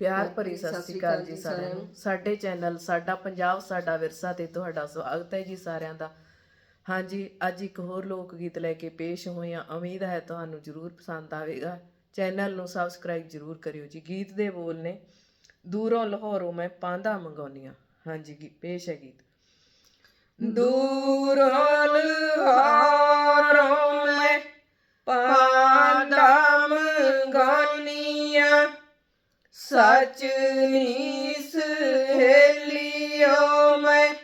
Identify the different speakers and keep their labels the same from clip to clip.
Speaker 1: ਪਿਆਰ ਭਰੀ ਸਤਿ ਸ੍ਰੀ ਅਕਾਲ ਜੀ ਸਾਰਿਆਂ ਨੂੰ। ਸਾਡੇ ਚੈਨਲ ਸਾਡਾ ਪੰਜਾਬ ਸਾਡਾ ਵਿਰਸਾ ਤੇ ਤੁਹਾਡਾ ਸਵਾਗਤ ਹੈ ਜੀ ਸਾਰਿਆਂ ਦਾ। ਹਾਂਜੀ ਅੱਜ ਇੱਕ ਹੋਰ ਲੋਕ ਗੀਤ ਲੈ ਕੇ ਪੇਸ਼ ਹੋਏ ਹਾਂ। ਉਮੀਦ ਹੈ ਤੁਹਾਨੂੰ ਜਰੂਰ ਪਸੰਦ ਆਵੇਗਾ। ਚੈਨਲ ਨੂੰ ਸਬਸਕ੍ਰਾਈਬ ਜਰੂਰ ਕਰਿਓ ਜੀ। ਗੀਤ ਦੇ ਬੋਲ ਨੇ ਦੂਰੋਂ ਲਾਹੌਰੋਂ ਮੈਂ ਪਾਂਦਾ ਮੰਗਾਉਣੀਆਂ ਹਾਂਜੀ ਪੇਸ਼ ਹੈ ਗੀਤ। ਦੂਰੋਂ ਲਾਹੌਰੋਂ ਸੱਚ ਨੀ ਸਹੇਲਿਓ ਮੈਂ।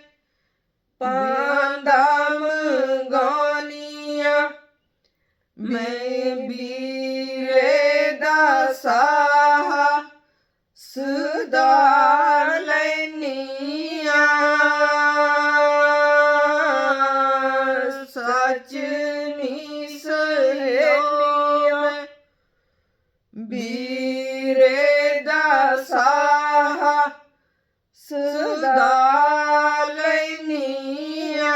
Speaker 1: ਪਾਂਦਾ ਮੰਗਾਉਣੀਆਂ ਮੈਂ ਵੀ ਦਾ ਸਾਹਾ ਸਦਾ ਲੈਨੀਆਂ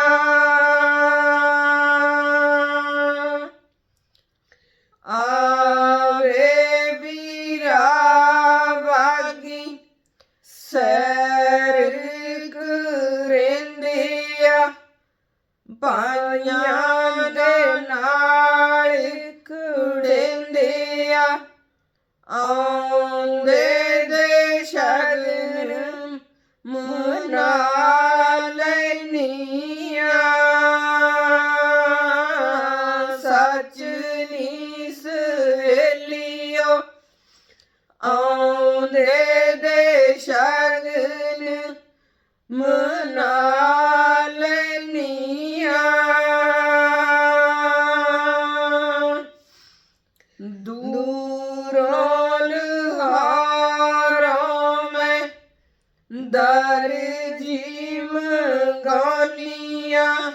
Speaker 1: ਮਨਾ ਲੈਨੀਆਂ ਦੂਰੋਂ ਲਹਾਰੋਂ ਮੈਂ ਦਰਜੀ ਮੰਗਾਉਣੀਆਂ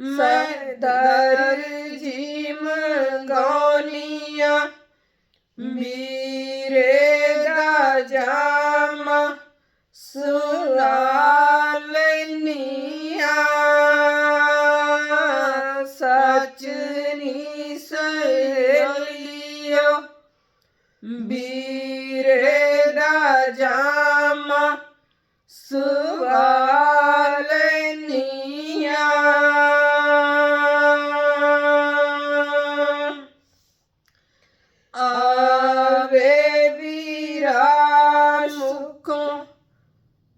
Speaker 1: ਮੈਂ ਦਰਜੀ ਮੰਗਾਉਣੀਆਂ ਵੀਰੇ ਦਾ ਸੁਲਾ ਲੈਨੀਆਂ ਸੱਚ ਨੀ ਸਹੇਲਿਓ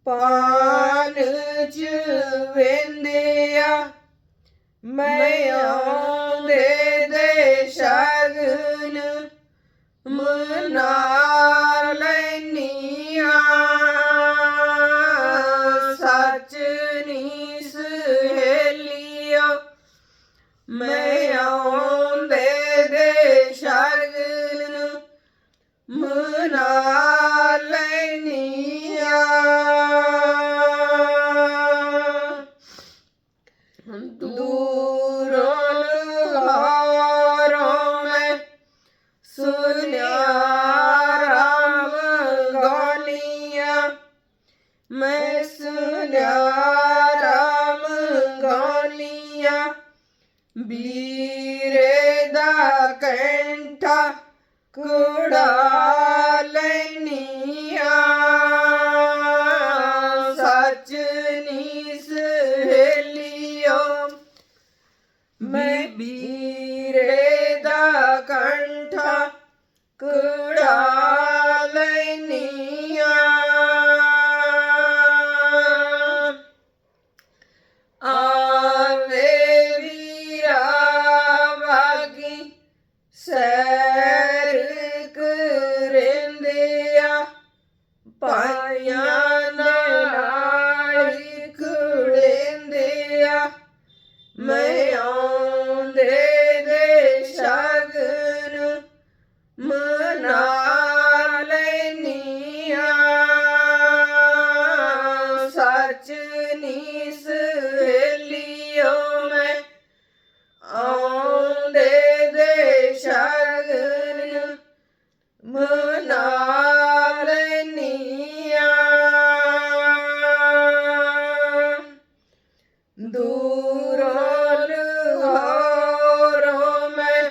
Speaker 1: ਪਾਨ ਚ ਵੇਂਦਿਆ ਮੈਂ ਆਉਂਦੇ ਦੇ ਸ਼ਗਨ ਮਨਾ ਦੂਰੋਂ ਲਹਾਰੋਂ ਮੈਂ ਸੁਨਿਆ ਰਾਮ ਗਾਨੀਆਂ। ਮੈਂ ਸੁਨਿਆ ਰਾਮ ਗਾਨੀਆਂ। ਵੀਰੇ ਦਾ ਕੰਠਾ ਕੁੜਾ ਕੁੜਾ ਲੈਨੀਆਂ ਆਵੇ ਵੀਰਾ ਵਾਗੀ ਸੈਰ ਕਰੇਂਦੇ ਆ ਨਾਲ ਕੁੜੇਂਦੇ ਮੈਂ ਆਉਂਦੇ ਲੈਨੀਆਂ ਸੱਚ ਮੈਂ। ਆਉਂਦੇ ਦੇ ਸ਼ਗਨ ਮਨਾ ਦੂਰੋਂ ਲਹਾਰੋਂ ਮੈਂ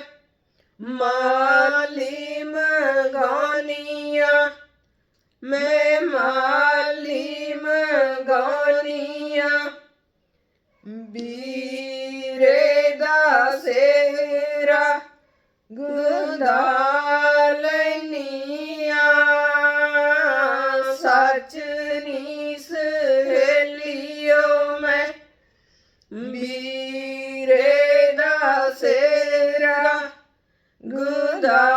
Speaker 1: ਮਾਲੀ ਮੰਗਾਨੀਆਂ। ਮੈਂ ਗੁੰਦਾ ਸੱਚ ਨੀ ਸਹੇਲਿਓ ਮੈਂ। ਵੀਰੇ ਦਾ ਸੇਰਾ ਗੁੰਦਾ